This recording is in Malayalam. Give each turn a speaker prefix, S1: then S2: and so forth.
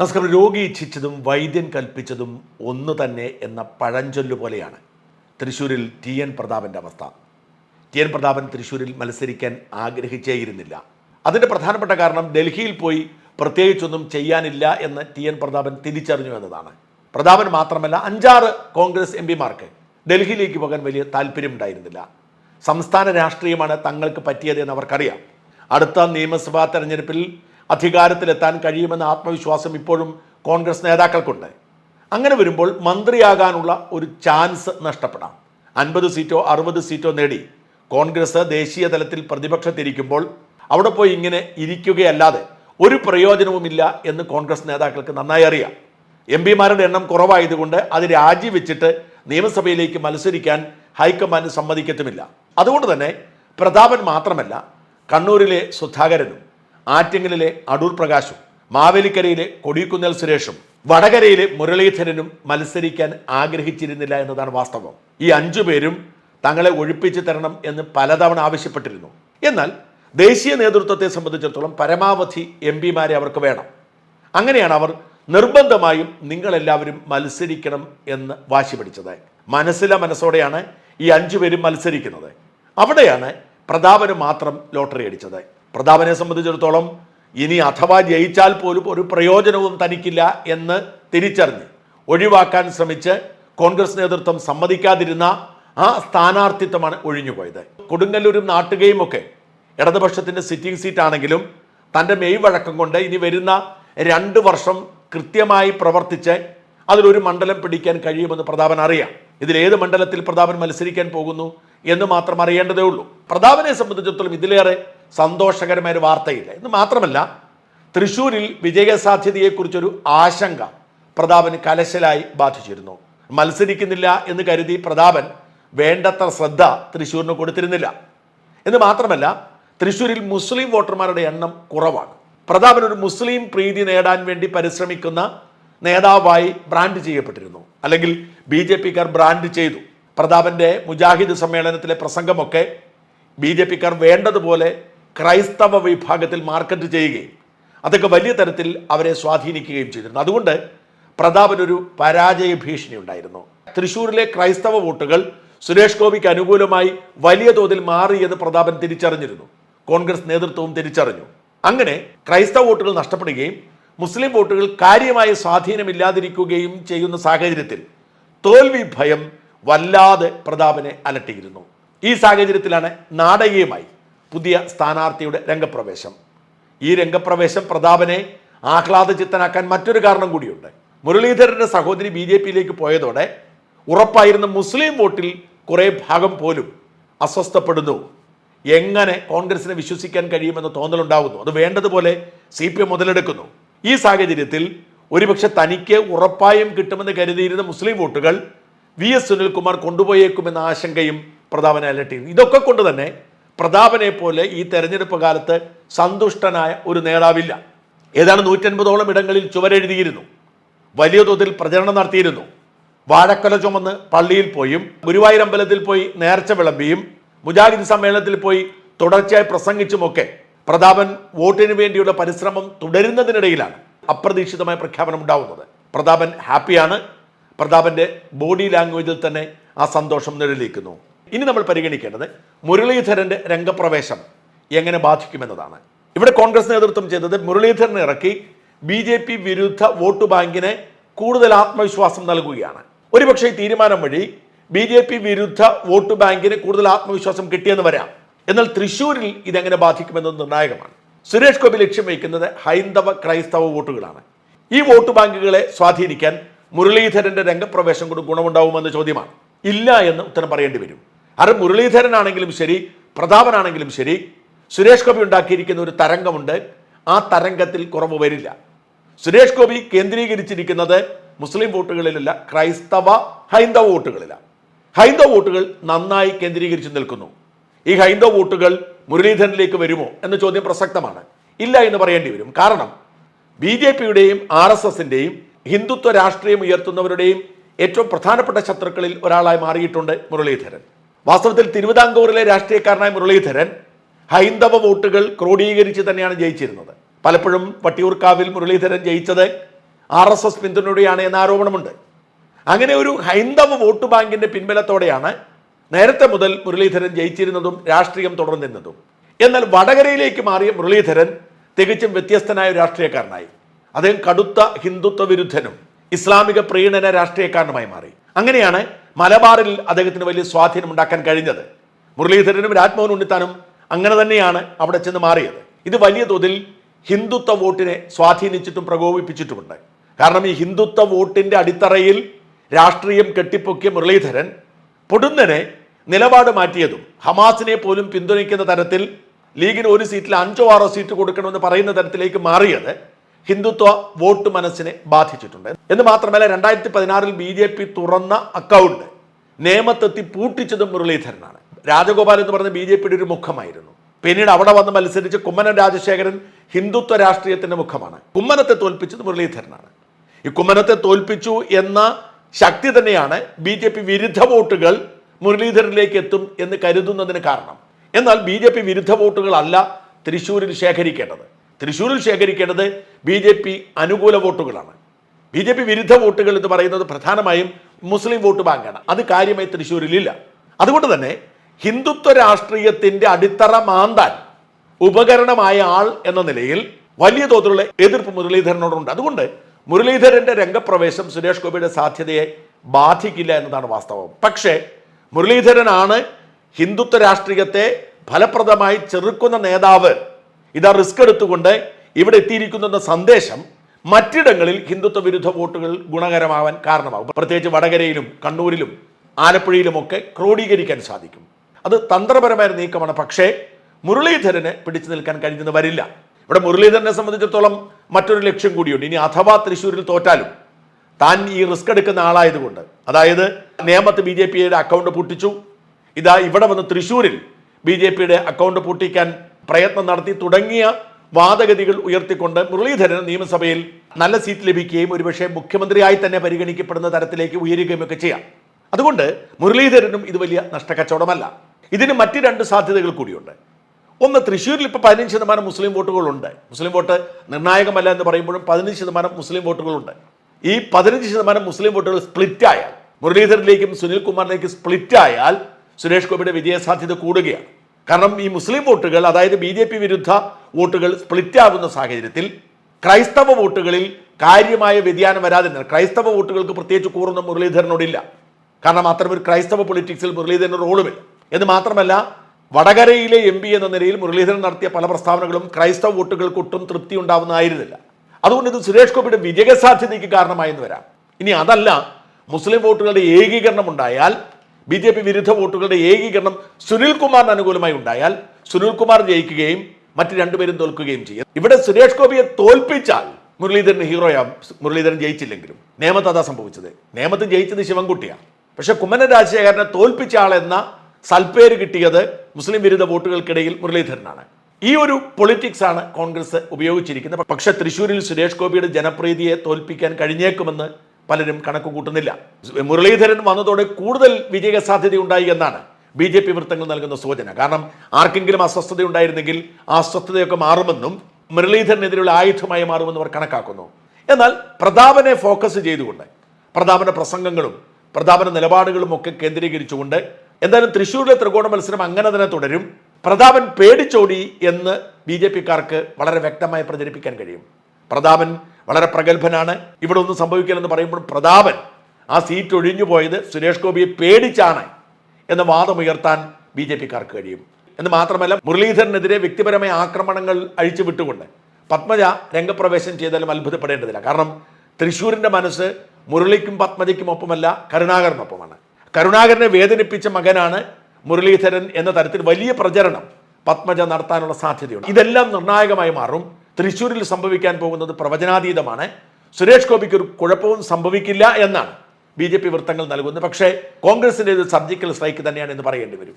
S1: നമസ്കാരം. രോഗി ഇച്ഛിച്ചതും വൈദ്യൻ കൽപ്പിച്ചതും ഒന്ന് തന്നെ എന്ന പഴഞ്ചൊല്ലു പോലെയാണ്. തൃശ്ശൂരിൽ ടി എൻ പ്രതാപന്റെ അവസ്ഥ. ടി എൻ പ്രതാപൻ തൃശ്ശൂരിൽ മത്സരിക്കാൻ ആഗ്രഹിച്ചേയിരുന്നില്ല. അതിന്റെ പ്രധാനപ്പെട്ട കാരണം ഡൽഹിയിൽ പോയി പ്രത്യേകിച്ചൊന്നും ചെയ്യാനില്ല എന്ന് ടി എൻ പ്രതാപൻ തിരിച്ചറിഞ്ഞു എന്നതാണ്. പ്രതാപൻ മാത്രമല്ല അഞ്ചാറ് കോൺഗ്രസ് എം പിമാർക്ക് ഡൽഹിയിലേക്ക് പോകാൻ വലിയ താല്പര്യമുണ്ടായിരുന്നില്ല. സംസ്ഥാന രാഷ്ട്രീയമാണ് തങ്ങൾക്ക് പറ്റിയത് എന്ന് അവർക്കറിയാം. അടുത്ത നിയമസഭാ തെരഞ്ഞെടുപ്പിൽ അധികാരത്തിലെത്താൻ കഴിയുമെന്ന ആത്മവിശ്വാസം ഇപ്പോഴും കോൺഗ്രസ് നേതാക്കൾക്കുണ്ട്. അങ്ങനെ വരുമ്പോൾ മന്ത്രിയാകാനുള്ള ഒരു ചാൻസ് നഷ്ടപ്പെടാം. അൻപത് സീറ്റോ അറുപത് സീറ്റോ നേടി കോൺഗ്രസ് ദേശീയ തലത്തിൽ പ്രതിപക്ഷത്തിരിക്കുമ്പോൾ അവിടെ പോയി ഇങ്ങനെ ഇരിക്കുകയല്ലാതെ ഒരു പ്രയോജനവുമില്ല എന്ന് കോൺഗ്രസ് നേതാക്കൾക്ക് നന്നായി അറിയാം. എം പിമാരുടെ എണ്ണം കുറവായതുകൊണ്ട് അത് രാജിവെച്ചിട്ട് നിയമസഭയിലേക്ക് മത്സരിക്കാൻ ഹൈക്കമാൻഡ് സമ്മതിക്കത്തുമില്ല. അതുകൊണ്ട് തന്നെ പ്രതാപൻ മാത്രമല്ല കണ്ണൂരിലെ സുധാകരനും ആറ്റിങ്ങലിലെ അടൂർ പ്രകാശും മാവേലിക്കരയിലെ കൊടിക്കുന്നൽ സുരേഷും വടകരയിലെ മുരളീധരനും മത്സരിക്കാൻ ആഗ്രഹിച്ചിരുന്നില്ല എന്നതാണ് വാസ്തവം. ഈ അഞ്ചു പേരും തങ്ങളെ ഒഴിപ്പിച്ചു തരണം എന്ന് പലതവണ ആവശ്യപ്പെട്ടിരുന്നു. എന്നാൽ ദേശീയ നേതൃത്വത്തെ സംബന്ധിച്ചിടത്തോളം പരമാവധി എം പിമാരെ അവർക്ക് വേണം. അങ്ങനെയാണ് അവർ നിർബന്ധമായും നിങ്ങളെല്ലാവരും മത്സരിക്കണം എന്ന് വാശി പിടിച്ചത്. മനസ്സിലെ മനസ്സോടെയാണ് ഈ അഞ്ചു പേരും മത്സരിക്കുന്നത്. അവിടെയാണ് പ്രതാപന് മാത്രം ലോട്ടറി അടിച്ചത്. പ്രതാപനെ സംബന്ധിച്ചിടത്തോളം ഇനി അഥവാ ജയിച്ചാൽ പോലും ഒരു പ്രയോജനവും തനിക്കില്ല എന്ന് തിരിച്ചറിഞ്ഞ് ഒഴിവാക്കാൻ ശ്രമിച്ച് കോൺഗ്രസ് നേതൃത്വം സമ്മതിക്കാതിരുന്ന ആ സ്ഥാനാർത്ഥിത്വമാണ് ഒഴിഞ്ഞുപോയത്. കൊടുങ്ങല്ലൂരും നാട്ടുകയും ഒക്കെ ഇടതുപക്ഷത്തിന്റെ സിറ്റിംഗ് സീറ്റ് ആണെങ്കിലും തന്റെ മെയ് വഴക്കം കൊണ്ട് ഇനി വരുന്ന രണ്ട് വർഷം കൃത്യമായി പ്രവർത്തിച്ച് അതിലൊരു മണ്ഡലം പിടിക്കാൻ കഴിയുമെന്ന് പ്രതാപൻ അറിയാം. ഇതിലേത് മണ്ഡലത്തിൽ പ്രതാപൻ മത്സരിക്കാൻ പോകുന്നു എന്ന് മാത്രം അറിയേണ്ടതേ ഉള്ളൂ. പ്രതാപനെ സംബന്ധിച്ചിടത്തോളം ഇതിലേറെ സന്തോഷകരമായ ഒരു വാർത്തയില്ല. എന്ന് മാത്രമല്ല തൃശ്ശൂരിൽ വിജയസാധ്യതയെക്കുറിച്ചൊരു ആശങ്ക പ്രതാപന് കലശലായി ബാധിച്ചിരുന്നു. മത്സരിക്കുന്നില്ല എന്ന് കരുതി പ്രതാപൻ വേണ്ടത്ര ശ്രദ്ധ തൃശ്ശൂരിന് കൊടുത്തിരുന്നില്ല. എന്ന് മാത്രമല്ല തൃശ്ശൂരിൽ മുസ്ലിം വോട്ടർമാരുടെ എണ്ണം കുറവാണ്. പ്രതാപൻ ഒരു മുസ്ലിം പ്രീതി നേടാൻ വേണ്ടി പരിശ്രമിക്കുന്ന നേതാവായി ബ്രാൻഡ് ചെയ്യപ്പെട്ടിരുന്നു. അല്ലെങ്കിൽ ബി ജെ പിക്കാർ ബ്രാൻഡ് ചെയ്തു. പ്രതാപന്റെ മുജാഹിദ് സമ്മേളനത്തിലെ പ്രസംഗമൊക്കെ ബി ജെ പിക്കാർ വേണ്ടതുപോലെ ക്രൈസ്തവ വിഭാഗത്തിൽ മാർക്കറ്റ് ചെയ്യുകയും അതൊക്കെ വലിയ തരത്തിൽ അവരെ സ്വാധീനിക്കുകയും ചെയ്തിരുന്നു. അതുകൊണ്ട് പ്രതാപനൊരു പരാജയ ഭീഷണി ഉണ്ടായിരുന്നു. തൃശ്ശൂരിലെ ക്രൈസ്തവ വോട്ടുകൾ സുരേഷ് ഗോപിക്ക് അനുകൂലമായി വലിയ തോതിൽ മാറിയെന്ന് പ്രതാപൻ തിരിച്ചറിഞ്ഞിരുന്നു. കോൺഗ്രസ് നേതൃത്വവും തിരിച്ചറിഞ്ഞു. അങ്ങനെ ക്രൈസ്തവ വോട്ടുകൾ നഷ്ടപ്പെടുകയും മുസ്ലിം വോട്ടുകൾ കാര്യമായ സ്വാധീനമില്ലാതിരിക്കുകയും ചെയ്യുന്ന സാഹചര്യത്തിൽ തോൽവി ഭയം വല്ലാതെ പ്രതാപനെ അലട്ടിയിരുന്നു. ഈ സാഹചര്യത്തിലാണ് നാടകീയമായി പുതിയ സ്ഥാനാർത്ഥിയുടെ രംഗപ്രവേശം. ഈ രംഗപ്രവേശം പ്രതാപനെ ആഹ്ലാദചിത്തനാക്കാൻ മറ്റൊരു കാരണം കൂടിയുണ്ട്. മുരളീധരന്റെ സഹോദരി ബി ജെ പിയിലേക്ക് പോയതോടെ ഉറപ്പായിരുന്ന മുസ്ലിം വോട്ടിൽ കുറേ ഭാഗം പോലും അസ്വസ്ഥപ്പെടുന്നു. എങ്ങനെ കോൺഗ്രസിനെ വിശ്വസിക്കാൻ കഴിയുമെന്ന് തോന്നലുണ്ടാകുന്നു അത് വേണ്ടതുപോലെ സി പി എം മുതലെടുക്കുന്നു. ഈ സാഹചര്യത്തിൽ ഒരുപക്ഷെ തനിക്ക് ഉറപ്പായും കിട്ടുമെന്ന് കരുതിയിരുന്ന മുസ്ലിം വോട്ടുകൾ വി എസ് സുനിൽകുമാർ കൊണ്ടുപോയേക്കുമെന്ന ആശങ്കയും പ്രതാപനെ അലട്ടിയിരുന്നു. ഇതൊക്കെ കൊണ്ട് തന്നെ പ്രതാപനെ പോലെ ഈ തെരഞ്ഞെടുപ്പ് കാലത്ത് സന്തുഷ്ടനായ ഒരു നേതാവില്ല. ഏതാണ് നൂറ്റൻപതോളം ഇടങ്ങളിൽ ചുവരെഴുതിയിരുന്നു. വലിയ തോതിൽ പ്രചരണം നടത്തിയിരുന്നു. വാഴക്കൊല ചുമന്ന് പള്ളിയിൽ പോയും ഗുരുവായൂർ അമ്പലത്തിൽ പോയി നേർച്ച വിളമ്പിയും മുജാഹിദ് സമ്മേളനത്തിൽ പോയി തുടർച്ചയായി പ്രസംഗിച്ചുമൊക്കെ പ്രതാപൻ വോട്ടിന് വേണ്ടിയുള്ള പരിശ്രമം തുടരുന്നതിനിടയിലാണ് അപ്രതീക്ഷിതമായ പ്രഖ്യാപനം ഉണ്ടാവുന്നത്. പ്രതാപൻ ഹാപ്പിയാണ്. പ്രതാപന്റെ ബോഡി ലാംഗ്വേജിൽ തന്നെ ആ സന്തോഷം നിഴലിക്കുന്നു. ഇനി നമ്മൾ പരിഗണിക്കേണ്ടത് മുരളീധരന്റെ രംഗപ്രവേശം എങ്ങനെ ബാധിക്കുമെന്നതാണ്. ഇവിടെ കോൺഗ്രസ് നേതൃത്വം ചെയ്തത് മുരളീധരനെ ഇറക്കി ബി ജെ പി വിരുദ്ധ വോട്ട് ബാങ്കിന് കൂടുതൽ ആത്മവിശ്വാസം നൽകുകയാണ്. ഒരുപക്ഷെ ഈ തീരുമാനം വഴി ബി ജെ പി വിരുദ്ധ വോട്ട് ബാങ്കിന് കൂടുതൽ ആത്മവിശ്വാസം കിട്ടിയെന്ന് വരാം. എന്നാൽ തൃശ്ശൂരിൽ ഇതെങ്ങനെ ബാധിക്കുമെന്നത് നിർണായകമാണ്. സുരേഷ് ഗോപി ലക്ഷ്യം വയ്ക്കുന്നത് ഹൈന്ദവ ക്രൈസ്തവ വോട്ടുകളാണ്. ഈ വോട്ട് ബാങ്കുകളെ സ്വാധീനിക്കാൻ മുരളീധരന്റെ രംഗപ്രവേശം കൊണ്ട് ഗുണമുണ്ടാവുമെന്ന ചോദ്യമാണ്. ഇല്ല എന്ന് ഉത്തരം പറയേണ്ടി വരും. അത് മുരളീധരനാണെങ്കിലും ശരി പ്രതാപനാണെങ്കിലും ശരി സുരേഷ് ഗോപി ഉണ്ടാക്കിയിരിക്കുന്ന ഒരു തരംഗമുണ്ട്. ആ തരംഗത്തിൽ കുറവ് വരില്ല. സുരേഷ് ഗോപി കേന്ദ്രീകരിച്ചിരിക്കുന്നത് മുസ്ലിം വോട്ടുകളിലല്ല ക്രൈസ്തവ ഹൈന്ദവ വോട്ടുകളിലാണ്. ഹൈന്ദവ വോട്ടുകൾ നന്നായി കേന്ദ്രീകരിച്ച് നിൽക്കുന്നു. ഈ ഹൈന്ദവ വോട്ടുകൾ മുരളീധരനിലേക്ക് വരുമോ എന്ന ചോദ്യം പ്രസക്തമാണ്. ഇല്ല എന്ന് പറയേണ്ടി വരും. കാരണം ബി ജെ പിയുടെയും ആർ എസ് എസിന്റെയും ഹിന്ദുത്വ രാഷ്ട്രീയം ഉയർത്തുന്നവരുടെയും ഏറ്റവും പ്രധാനപ്പെട്ട ശത്രുക്കളിൽ ഒരാളായി മാറിയിട്ടുണ്ട് മുരളീധരൻ. വാസ്തവത്തിൽ തിരുവിതാംകൂറിലെ രാഷ്ട്രീയക്കാരനായ മുരളീധരൻ ഹൈന്ദവ വോട്ടുകൾ ക്രോഡീകരിച്ച് തന്നെയാണ് ജയിച്ചിരുന്നത്. പലപ്പോഴും വട്ടിയൂർക്കാവിൽ മുരളീധരൻ ജയിച്ചത് ആർ എസ് എസ് പിന്തുണയോടെയാണ് എന്ന ആരോപണമുണ്ട്. അങ്ങനെ ഒരു ഹൈന്ദവ വോട്ട് ബാങ്കിന്റെ പിൻബലത്തോടെയാണ് നേരത്തെ മുതൽ മുരളീധരൻ ജയിച്ചിരുന്നതും രാഷ്ട്രീയം തുടർന്നിരുന്നതും. എന്നാൽ വടകരയിലേക്ക് മാറിയ മുരളീധരൻ തികച്ചും വ്യത്യസ്തനായ രാഷ്ട്രീയക്കാരനായി. അദ്ദേഹം കടുത്ത ഹിന്ദുത്വ വിരുദ്ധനും ഇസ്ലാമിക പ്രീണന രാഷ്ട്രീയക്കാരനുമായി മാറി. അങ്ങനെയാണ് മലബാറിൽ അദ്ദേഹത്തിന് വലിയ സ്വാധീനം ഉണ്ടാക്കാൻ കഴിഞ്ഞത്. മുരളീധരനും രാജ്മോഹൻ ഉണ്ണിത്താനും അങ്ങനെ തന്നെയാണ് അവിടെ ചെന്ന് മാറിയത്. ഇത് വലിയ തോതിൽ ഹിന്ദുത്വ വോട്ടിനെ സ്വാധീനിച്ചിട്ടും പ്രകോപിപ്പിച്ചിട്ടുമുണ്ട്. കാരണം ഈ ഹിന്ദുത്വ വോട്ടിന്റെ അടിത്തറയിൽ രാഷ്ട്രീയം കെട്ടിപ്പൊക്കിയ മുരളീധരൻ പൊടുന്നനെ നിലപാട് മാറ്റിയതും ഹമാസിനെ പോലും പിന്തുണയ്ക്കുന്ന തരത്തിൽ ലീഗിന് ഒരു സീറ്റിൽ അഞ്ചോ ആറോ സീറ്റ് കൊടുക്കണമെന്ന് പറയുന്ന തരത്തിലേക്ക് മാറിയത് ഹിന്ദുത്വ വോട്ട് മനസ്സിനെ ബാധിച്ചിട്ടുണ്ട്. എന്ന് മാത്രമല്ല രണ്ടായിരത്തി പതിനാറിൽ ബി ജെ പി തുറന്ന അക്കൗണ്ട് നിയമത്തെത്തി പൂട്ടിച്ചതും മുരളീധരനാണ്. രാജഗോപാൽ എന്ന് പറഞ്ഞ ബി ജെ പിയുടെ ഒരു മുഖമായിരുന്നു. പിന്നീട് അവിടെ വന്ന് മത്സരിച്ച് കുമ്മനം രാജശേഖരൻ ഹിന്ദുത്വ രാഷ്ട്രീയത്തിന്റെ മുഖമാണ്. കുമ്മനത്തെ തോൽപ്പിച്ചത് മുരളീധരനാണ്. ഈ കുമ്മനത്തെ തോൽപ്പിച്ചു എന്ന ശക്തി തന്നെയാണ് ബി ജെ പി വിരുദ്ധ വോട്ടുകൾ മുരളീധരനിലേക്ക് എത്തും എന്ന് കരുതുന്നതിന് കാരണം. എന്നാൽ ബി ജെ പി വിരുദ്ധ വോട്ടുകളല്ല തൃശ്ശൂരിൽ ശേഖരിക്കേണ്ടത്. തൃശ്ശൂരിൽ ശേഖരിക്കേണ്ടത് ബി ജെ പി അനുകൂല വോട്ടുകളാണ്. ബി ജെ പി വിരുദ്ധ വോട്ടുകൾ എന്ന് പറയുന്നത് പ്രധാനമായും മുസ്ലിം വോട്ട് ബാങ്കാണ്. അത് കാര്യമായി തൃശ്ശൂരിലില്ല. അതുകൊണ്ട് തന്നെ ഹിന്ദുത്വ രാഷ്ട്രീയത്തിന്റെ അടിത്തറ മാന്താൻ ഉപകരണമായ ആൾ എന്ന നിലയിൽ വലിയ തോതിലുള്ള എതിർപ്പ് മുരളീധരനോടുണ്ട്. അതുകൊണ്ട് മുരളീധരന്റെ രംഗപ്രവേശം സുരേഷ് ഗോപിയുടെ സാധ്യതയെ ബാധിക്കില്ല എന്നതാണ് വാസ്തവം. പക്ഷേ മുരളീധരനാണ് ഹിന്ദുത്വ രാഷ്ട്രീയത്തെ ഫലപ്രദമായി ചെറുക്കുന്ന നേതാവ് ഇതാ റിസ്ക് എടുത്തുകൊണ്ട് ഇവിടെ എത്തിയിരിക്കുന്ന സന്ദേശം മറ്റിടങ്ങളിൽ ഹിന്ദുത്വ വിരുദ്ധ വോട്ടുകൾ ഗുണകരമാവാൻ കാരണമാകും. പ്രത്യേകിച്ച് വടകരയിലും കണ്ണൂരിലും ആലപ്പുഴയിലുമൊക്കെ ക്രോഡീകരിക്കാൻ സാധിക്കും. അത് തന്ത്രപരമായ നീക്കമാണ്. പക്ഷേ മുരളീധരനെ പിടിച്ചു നിൽക്കാൻ കഴിഞ്ഞെന്ന് വരില്ല. ഇവിടെ മുരളീധരനെ സംബന്ധിച്ചിടത്തോളം മറ്റൊരു ലക്ഷ്യം കൂടിയുണ്ട്. ഇനി അഥവാ തൃശ്ശൂരിൽ തോറ്റാലും താൻ ഈ റിസ്ക് എടുക്കുന്ന ആളായതുകൊണ്ട്. അതായത് നേമത്ത് ബി ജെ പിയുടെ അക്കൗണ്ട് പൂട്ടിച്ചു. ഇതാ ഇവിടെ വന്ന് തൃശ്ശൂരിൽ ബി ജെ പിയുടെ അക്കൗണ്ട് പൂട്ടിക്കാൻ പ്രയത്നം നടത്തി തുടങ്ങിയ വാദഗതികൾ ഉയർത്തിക്കൊണ്ട് മുരളീധരൻ നിയമസഭയിൽ നല്ല സീറ്റ് ലഭിക്കുകയും ഒരുപക്ഷെ മുഖ്യമന്ത്രിയായി തന്നെ പരിഗണിക്കപ്പെടുന്ന തരത്തിലേക്ക് ഉയരുകയും ഒക്കെ ചെയ്യാം. അതുകൊണ്ട് മുരളീധരനും ഇത് വലിയ നഷ്ടക്കച്ചവടമല്ല. ഇതിന് മറ്റ് രണ്ട് സാധ്യതകൾ കൂടിയുണ്ട്. ഒന്ന് തൃശ്ശൂരിൽ ഇപ്പോൾ പതിനഞ്ച് ശതമാനം മുസ്ലിം വോട്ടുകളുണ്ട്. മുസ്ലിം വോട്ട് നിർണായകമല്ല എന്ന് പറയുമ്പോഴും പതിനഞ്ച് ശതമാനം മുസ്ലിം വോട്ടുകളുണ്ട്. ഈ പതിനഞ്ച് ശതമാനം മുസ്ലിം വോട്ടുകൾ സ്പ്ലിറ്റ് ആയാൽ മുരളീധരനിലേക്കും സുനിൽ കുമാറിലേക്കും സ്പ്ലിറ്റ് ആയാൽ സുരേഷ് ഗോപിയുടെ വിജയസാധ്യത കൂടുകയാണ്. കാരണം ഈ മുസ്ലിം വോട്ടുകൾ അതായത് ബി ജെ പി വിരുദ്ധ വോട്ടുകൾ സ്പ്ലിറ്റ് ആകുന്ന സാഹചര്യത്തിൽ ക്രൈസ്തവ വോട്ടുകളിൽ കാര്യമായ വ്യതിയാനം വരാതെ ക്രൈസ്തവ വോട്ടുകൾക്ക് പ്രത്യേകിച്ച് കൂറുന്ന മുരളീധരനോടില്ല. കാരണം അത്തരമൊരു ക്രൈസ്തവ പൊളിറ്റിക്സിൽ മുരളീധരൻ റോളുമില്ല. എന്ന് മാത്രമല്ല വടകരയിലെ എം പി എന്ന നിലയിൽ മുരളീധരൻ നടത്തിയ പല പ്രസ്താവനകളും ക്രൈസ്തവ വോട്ടുകൾക്ക് ഒട്ടും തൃപ്തി ഉണ്ടാവുന്നതായിരുന്നില്ല. അതുകൊണ്ട് ഇത് സുരേഷ് ഗോപിയുടെ വിജയസാധ്യതയ്ക്ക് കാരണമായെന്ന് വരാം. ഇനി അതല്ല മുസ്ലിം വോട്ടുകളുടെ ഏകീകരണം ഉണ്ടായാൽ ബി ജെ പി വിരുദ്ധ വോട്ടുകളുടെ ഏകീകരണം സുനിൽ കുമാറിന് അനുകൂലമായി ഉണ്ടായാൽ സുനിൽ കുമാർ ജയിക്കുകയും മറ്റ് രണ്ടുപേരും തോൽക്കുകയും ചെയ്യും. ഇവിടെ സുരേഷ് ഗോപിയെ തോൽപ്പിച്ചാൽ മുരളീധരൻ ഹീറോയാ മുരളീധരൻ ജയിച്ചില്ലെങ്കിലും നേമത്ത് അതാ സംഭവിച്ചത്. നേമത്ത് ജയിച്ചത് ശിവൻകുട്ടിയാണ്. പക്ഷെ കുമ്മനൻ രാജശേഖരനെ തോൽപ്പിച്ച ആളെന്ന സൽപ്പേര് കിട്ടിയത് മുസ്ലിം വിരുദ്ധ വോട്ടുകൾക്കിടയിൽ മുരളീധരനാണ്. ഈ ഒരു പൊളിറ്റിക്സ് ആണ് കോൺഗ്രസ് ഉപയോഗിച്ചിരിക്കുന്നത്. പക്ഷെ തൃശ്ശൂരിൽ സുരേഷ് ഗോപിയുടെ ജനപ്രീതിയെ തോൽപ്പിക്കാൻ കഴിഞ്ഞേക്കുമെന്ന് പലരും കണക്ക് കൂട്ടുന്നില്ല മുരളീധരൻ വന്നതോടെ കൂടുതൽ വിജയ സാധ്യത ഉണ്ടായി എന്നാണ് ബി ജെ പി വൃത്തങ്ങൾ നൽകുന്ന സൂചന. കാരണം ആർക്കെങ്കിലും അസ്വസ്ഥത ഉണ്ടായിരുന്നെങ്കിൽ ആ അസ്വസ്ഥതയൊക്കെ മാറുമെന്നും മുരളീധരനെതിരെയുള്ള ആയുധമായി മാറുമെന്നും അവർ കണക്കാക്കുന്നു. എന്നാൽ പ്രതാപനെ ഫോക്കസ് ചെയ്തുകൊണ്ട് പ്രതാപന്റെ പ്രസംഗങ്ങളും പ്രതാപന നിലപാടുകളും ഒക്കെ കേന്ദ്രീകരിച്ചുകൊണ്ട് എന്തായാലും തൃശ്ശൂരിലെ ത്രികോണ മത്സരം അങ്ങനെ തന്നെ തുടരും. പ്രതാപൻ പേടിച്ചോടി എന്ന് ബി ജെ പിക്കാർക്ക് വളരെ വ്യക്തമായി പ്രചരിപ്പിക്കാൻ കഴിയും. പ്രതാപൻ വളരെ പ്രഗത്ഭനാണ്. ഇവിടെ ഒന്നും സംഭവിക്കില്ലെന്ന് പറയുമ്പോൾ പ്രതാപൻ ആ സീറ്റ് ഒഴിഞ്ഞു പോയത് സുരേഷ് ഗോപിയെ പേടിച്ചാണ് എന്ന വാദമുയർത്താൻ ബി ജെ പിക്കാർക്ക് കഴിയും. എന്ന് മാത്രമല്ല മുരളീധരനെതിരെ വ്യക്തിപരമായ ആക്രമണങ്ങൾ അഴിച്ചു വിട്ടുകൊണ്ട് പത്മജ രംഗപ്രവേശം ചെയ്താലും അത്ഭുതപ്പെടേണ്ടതില്ല. കാരണം തൃശ്ശൂരിന്റെ മനസ്സ് മുരളിക്കും പത്മജയ്ക്കും ഒപ്പമല്ല കരുണാകരനൊപ്പമാണ്. കരുണാകരനെ വേദനിപ്പിച്ച മകനാണ് മുരളീധരൻ എന്ന തരത്തിൽ വലിയ പ്രചരണം പത്മജ നടത്താനുള്ള സാധ്യതയുണ്ട്. ഇതെല്ലാം നിർണായകമായി മാറും. തൃശ്ശൂരിൽ സംഭവിക്കാൻ പോകുന്നത് പ്രവചനാതീതമാണ്. സുരേഷ് ഗോപിക്ക് ഒരു കുഴപ്പവും സംഭവിക്കില്ല എന്നാണ്. ബി ജെ പി വൃത്തങ്ങൾ നൽകുന്നത്. പക്ഷേ കോൺഗ്രസിന്റെ ഇത് സർജിക്കൽ സ്ട്രൈക്ക് തന്നെയാണ് എന്ന് പറയേണ്ടി വരും.